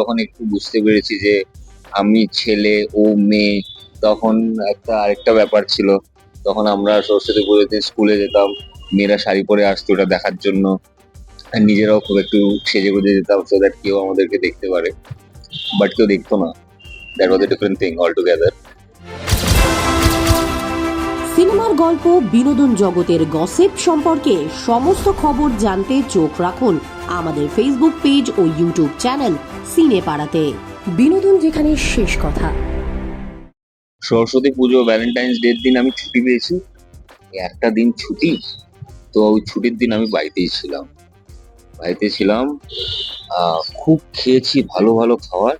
যখন একটু বুঝতে পেরেছি যে আমি ছেলে, ও মেয়ে, তখন একটা আরেকটা ব্যাপার ছিল। তখন আমরা সরস্বতী পুজোতে স্কুলে যেতাম, মেয়েরা শাড়ি পরে আসতো ওটা দেখার জন্য। নিজেরাও খুব একটু সেজে গুজে যেতাম সো দ্যাট কেউ আমাদেরকে দেখতে পারে। বাট কেউ দেখতো না। That was a different thing all together সিনেমার গল্প, বিনোদন জগতের গসিপ সম্পর্কে সমস্ত খবর জানতে চোখ রাখুন আমাদের ফেসবুক পেজ ও ইউটিউব চ্যানেল সিনে পাড়াতে। বিনোদন যেখানে শেষ কথা। সরস্বতী পুজো ভ্যালেন্টাইন্স ডের দিন আমি ছুটি পেয়েছি। একটা দিন ছুটি, তো ওই ছুটির দিন আমি বাড়িতেই ছিলাম। বাড়িতে ছিলাম খুব খেয়েছি ভালো ভালো খাবার।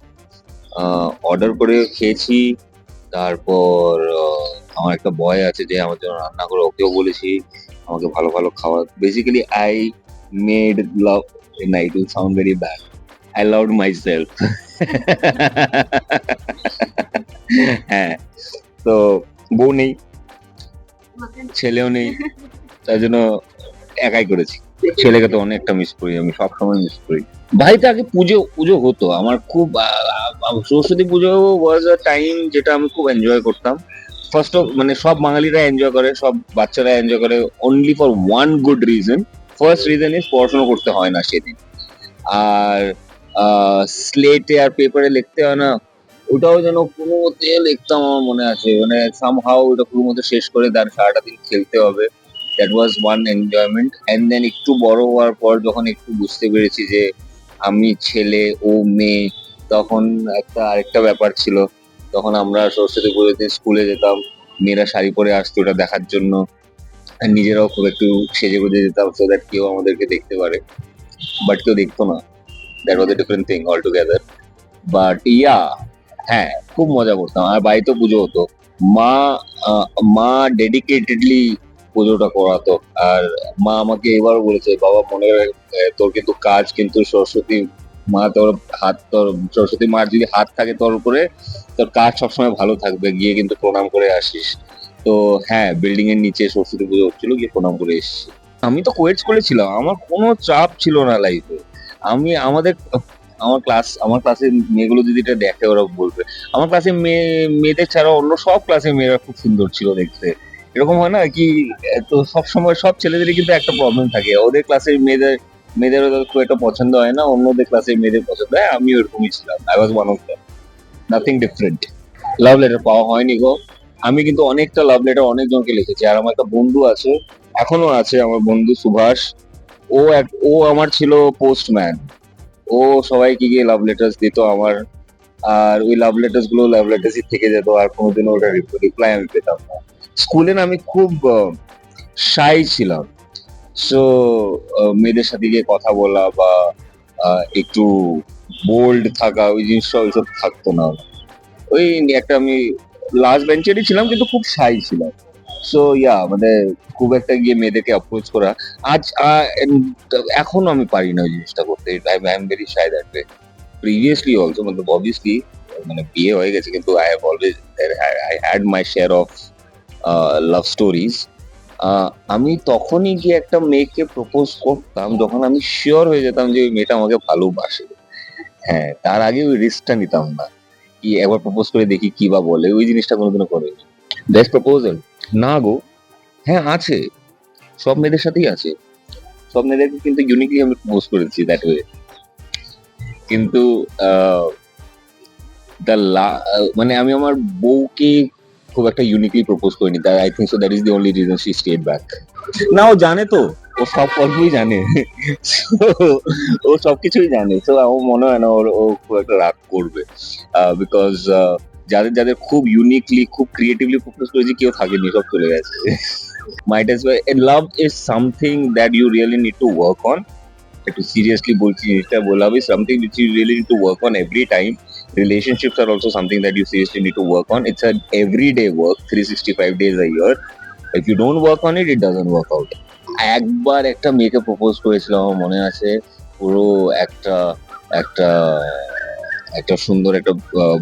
অর্ডার করে খেয়েছি, তারপর আমার একটা বয় আছে যে আমার জন্য রান্না করে ওকেও বলেছি, আমাকে ভালো ভালো খাবার। বেসিক্যালি আই মেড লাভ না it will sound very bad I love my self হ্যাঁ তো বউ নেই, ছেলেও নেই, তার জন্য একাই করেছি। ছেলেকে তো অনেকটা মিস করি, আমি সব সময় মিস করি। বাড়িতে আগে পুজো পুজো হতো। আমার খুব সরস্বতী পুজো ওয়াজ আ টাইম যেটা আমি খুব এনজয় করতাম। ফার্স্ট অফ মানে সব বাঙালিরা এনজয় করে, সব বাচ্চারা এনজয় করে only for one good reason first reason is পড়াশোনা করতে হয় না সেদিন। আর স্লেটে আর পেপারে লিখতে হয় না। ওটাও যেন কোনো মতে লিখতাম আমার মনে আছে। মানে সামহাও ওটা কোনো মতে শেষ করে তার সারাটা দিন খেলতে হবে। That was one enjoyment and then একটু বড় হওয়ার পর যখন একটু বুঝতে পেরেছি যে আমি ছেলে, ও মেয়ে, তখন একটা আরেকটা ব্যাপার ছিল। তখন আমরা সরস্বতী পুজোতে স্কুলে যেতাম। মেয়েরা শাড়ি পরে আসতো ওটা দেখার জন্য। নিজেরাও খুব একটু সেজে গুজে যেতাম সো দ্যাট কেউ আমাদেরকে দেখতে পারে। বাট কেউ দেখতো না। That was a different thing all together but yeah হ্যাঁ খুব মজা করতাম। আর বাড়িতেও পুজো হতো। মা মা ডেডিকেটেডলি পুজোটা করাতো। আর মা আমাকে এবার বলেছে, বাবা, মনে তোর কিন্তু কাজ কিন্তু সরস্বতী মা তোর হাত, তোর সরস্বতী মার যদি হাত থাকে তোর উপরে, তোর কাজ সবসময় ভালো থাকবে। গিয়ে কিন্তু প্রণাম করে আসিস। তো হ্যাঁ বিল্ডিং এর নিচে সরস্বতী পুজো হচ্ছিল, গিয়ে প্রণাম করে এসেছি। আমি তো কোয়েট স্কুলে ছিলাম আমার কোনো চাপ ছিল না লাইফে আমি আমাদের, আমার ক্লাস আমার ক্লাসের মেয়েগুলো যদি এটা দেখে ওরা বলবে। আমার ক্লাসে মেয়ে, মেয়েদের ছাড়া অন্য সব ক্লাসে মেয়েরা খুব সুন্দর ছিল দেখতে। এরকম হয় না কি, তো সব সময় সব ছেলেদেরই কিন্তু একটা প্রবলেম থাকে। ওদের ক্লাসের মেয়েদের মেয়েদের ওদের খুব একটা পছন্দ হয় না, অন্যদের ক্লাসের মেয়েদের পছন্দ হয় আমি ওরকমই ছিলাম। I was one of them nothing different love letter পাওয়া হয়নি গো। আমি কিন্তু অনেকটা লাভ লেটার অনেকজনকে লিখেছি। আর আমার একটা বন্ধু আছে, এখনও আছে, আমার বন্ধু সুভাষ। ও ও আমার ছিল পোস্টম্যান ও সবাইকে গিয়ে লাভ লেটার্স দিত আমার। আর ওই লাভ লেটার্সগুলো লাভ লেটার্সই থেকে যেত, আর কোনোদিনও ওটা রিপ্লাই আমি পেতাম না। স্কুলে না আমি খুব শাই ছিলাম। সো মেয়েদের সাথে গিয়ে কথা বলা বা একটু বোল্ড থাকা, ওই জিনিসটা ওইসব থাকতো না। ওই একটা আমি লাস্ট বেঞ্চেরই ছিলাম, কিন্তু খুব শাই ছিলাম। সো ইয়া মানে খুব একটা গিয়ে মেয়েদেরকে অ্যাপ্রোচ করা। আজ এখনও আমি পারি না ওই জিনিসটা করতে। I am very shy that way previously also মানে অবভিয়াসলি মানে বিয়ে হয়ে গেছে, কিন্তু I have always I had my share of love stories আমি তখনই গিয়ে একটা মেয়েকে প্রপোজ করতাম, যখন আমি শিওর হয়ে যেতাম যে ওই মেয়েটা আমাকে ভালোবাসে। হ্যাঁ তার আগে ওই রিস্কটা নিতাম না। কি একবার প্রপোজ করে দেখি কি বা বলে, ওই জিনিসটা কোনোদিনও করেনি। বেস্ট প্রপোজাল না গো। হ্যাঁ আছে। সব মেয়েদের সাথেই আছে। সব মেয়েদেরকে কিন্তু ইউনিকলি আমি প্রপোজ করেছি দ্যাট ওয়ে কিন্তু দ্য মানে আমি আমার বউকে খুব একটা ইউনিকলি প্রপোজ করিনি। That I think so that is the only reason she stayed back না ও জানে তো। ও সব গল্পই জানে। ও সবকিছুই জানে। তো আমার মনে হয় না ওর ও খুব একটা রাগ করবে। বিকজ যাদের যাদের খুব ইউনিকলি খুব ক্রিয়েটিভলি প্রপোজ করেছি, কেউ থাকেনি, সব চলে গেছে। Might as love is something that you really need to work on একটু সিরিয়াসলি বলছি, জিনিসটা love is something which you really need to work on every time are also something that you seriously need to work on it's an everyday work 365 days a year if you don't work on it doesn't work out একবার একটা মেয়েকে propose করেছিলাম, আমার মনে আছে, পুরো একটা একটা একটা সুন্দর একটা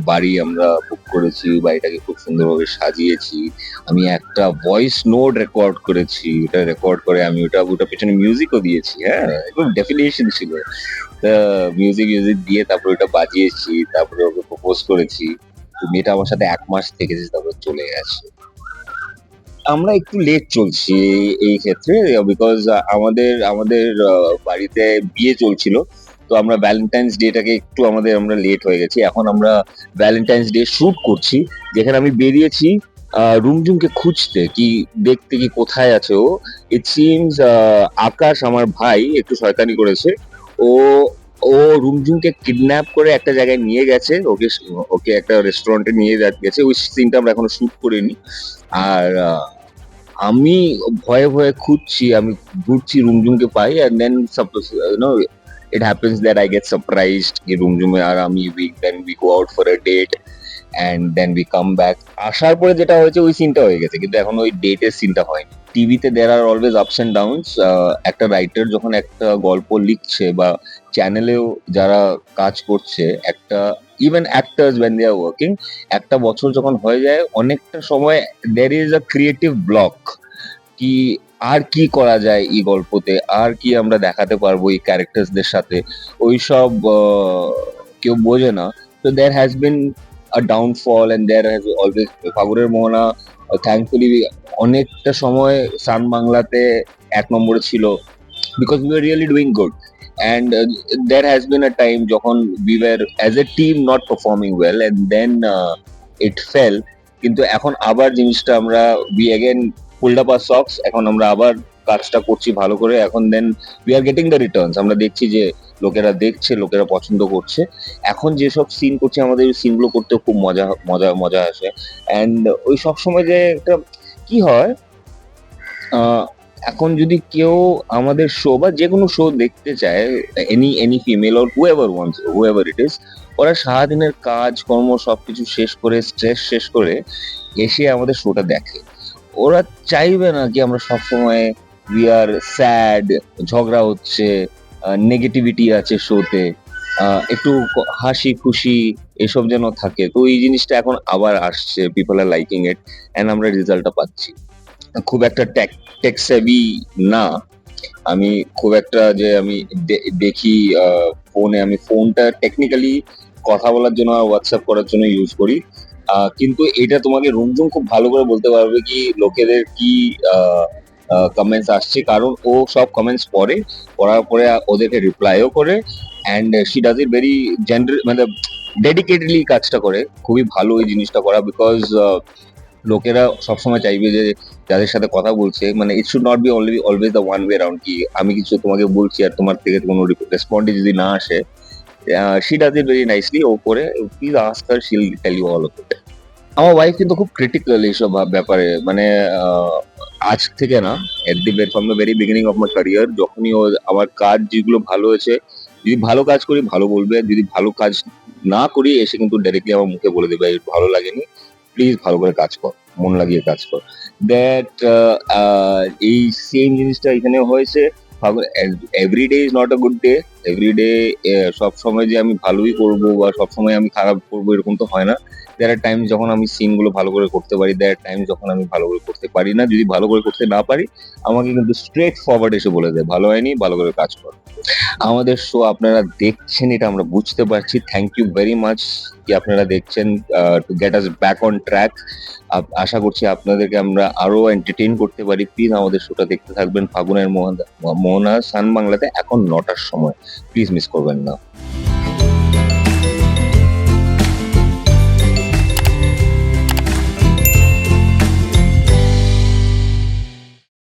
বাড়ি আমরা বুক করেছি, বাড়িটাকে খুব সুন্দরভাবে সাজিয়েছি। আমি একটা ভয়েস নোট রেকর্ড করেছি ওটা রেকর্ড করে আমি ওটা ওটা পেছনে মিউজিকও দিয়েছি হ্যাঁ? একদম ডেফিনেশন ছিল। মিউজিক মিউজিক দিয়ে তারপরে ওটা বাজিয়েছি, তারপরে ওকে প্রপোজ করেছি। মেয়েটা আমার সাথে এক মাস থেকেছে, তারপরে চলে গেছে। আমরা একটু লেট চলছি এই- ক্ষেত্রে বিকজ আমাদের আমাদের বাড়িতে বিয়ে চলছিল। তো আমরা ভ্যালেন্টাইন্স ডেটাকে একটু আমাদের আমরা লেট হয়ে গেছি। এখন আমরা ভ্যালেন্টাইন্স ডে শুট করছি যেখানে আমি বেরিয়েছি আহ, রুমজুমকে খুঁজতে কি দেখতে কি কোথায় আছে ও। ইট সিমস আকাশ আমার ভাই একটু শয়তানি করেছে। ও ও রুমজুমকে কিডন্যাপ করে একটা জায়গায় নিয়ে গেছে ওকে ওকে একটা রেস্টুরেন্টে নিয়ে গেছে ওই সিনটা আমরা এখনও শুট করিনি। আর আমি ভয়ে ভয়ে খুঁজছি আমি ঘুরছি রুমজুমকে পাই and then suppose get surprised কি রুমজুমে আর আমি we then we go out for a date and then we come back আসার পরে যেটা হয়েছে, ওই সিনটা হয়ে গেছে। কিন্তু এখন ওই ডেটের সিনটা হয়নি। টিভিতে there are always ups and downs একটা রাইটার যখন একটা গল্প লিখছে বা চ্যানেলেও যারা কাজ করছে, একটা even actors when they are working একটা বছর যখন হয়ে যায়, অনেকটা সময় there is a creative block কি আর কি করা যায় এই গল্পতে? আর কি আমরা দেখাতে পারব এই ক্যারেক্টার্সদের সাথে? ওই সব কেউ বোঝে না। তো there has been a downfall and there has always ফাগুরের Mohona thankfully অনেকটা সময় সান বাংলাতে এক নম্বরে ছিল। Because we are really doing good and there হ্যাজ been a টাইম যখন we were as a team not performing well and then it fell কিন্তু এখন আবার জিনিসটা আমরা, we again our socks, এখন আমরা আবার কাজটা করছি ভালো করে, এখন then we are getting the returns আমরা দেখছি যে লোকেরা দেখছে, লোকেরা পছন্দ করছে। এখন যেসব সিন করছে, আমাদের ওই সিনগুলো করতে খুব মজা মজা মজা আসে। অ্যান্ড ওই সব সময় যে একটা কি হয় এখন যদি কেউ আমাদের শো বা যে কোনো শো দেখতে চায় any any female or whoever once whoever it is ওরা সারাদিনের কাজ, কর্ম, সবকিছু শেষ করে স্ট্রেস শেষ করে এসে আমাদের শোটা দেখে। ওরা চাইবে না কি আমরা সবসময় উই আর স্যাড ঝগড়া হচ্ছে নেগেটিভিটি আছে শোতে একটু হাসি খুশি এসব যেন থাকে। তো এই জিনিসটা এখন আবার আসছে people are liking it and আমরা রেজাল্টটা পাচ্ছি। খুব একটা টেক টেক না। আমি খুব একটা যে আমি দেখি ফোনে আমি ফোনটা টেকনিক্যালি কথা বলার জন্য আর হোয়াটসঅ্যাপ করার জন্য ইউজ করি। কিন্তু এটা তোমাকে রুমজুম খুব ভালো করে বলতে পারবে কি লোকেদের কি কমেন্টস আসছে। কারণ ও সব কমেন্টস পড়ে, পড়ার পরে ওদেরকে রিপ্লাইও করে। And she does it very general মানে ডেডিকেটেডলি কাজটা করে। খুবই ভালো এই জিনিসটা করা বিকজ লোকেরা সবসময় চাইবে যে যাদের সাথে কথা বলছে মানে it should not be only always the one way round কি আমি কিছু তোমাকে বলছি আর তোমার থেকে কোনো রেসপন্ডে যদি না আসে she does it very nicely ও করে। Please ask her she'll tell you all of আমার ওয়াইফ কিন্তু খুব ক্রিটিক্যাল এইসব ব্যাপারে। মানে আজ থেকে না at the from the very beginning of my career যখনই ও আমার কাজ যেগুলো ভালো হয়েছে, যদি ভালো কাজ করি, ভালো বলবে। যদি ভালো কাজ না করি, এসে কিন্তু ডাইরেক্টলি আমার মুখে বলে দেবে, "এই ভালো লাগেনি। প্লিজ ভালো করে কাজ কর, মন লাগিয়ে কাজ কর। দ্যাট এই সেম জিনিসটা এখানে হয়েছে। Every day is not a good day every day সব সময় যে আমি ভালোই করব বা সব সময় আমি খারাপ করব এরকম তো হয় না। দেয়ার টাইম যখন আমি সিনগুলো ভালো করে করতে পারি দেয়ার টাইম যখন আমি ভালো করে করতে পারি না। যদি ভালো করে করতে না পারি, আমাকে কিন্তু স্ট্রেট ফরওয়ার্ড এসে বলে দেয়, ভালো হয়নি, ভালো করে কাজ কর। আমাদের শো আপনারা দেখছেন, এটা আমরা বুঝতে পারছি। থ্যাংক ইউ ভেরি মাচ কি আপনারা দেখছেন to get us back on track আশা করছি আপনাদেরকে আমরা আরও এন্টারটেইন করতে পারি। প্লিজ আমাদের শোটা দেখতে থাকবেন ফাগুনের মোহনা, সান বাংলাতে এখন নটার সময়। প্লিজ মিস করবেন না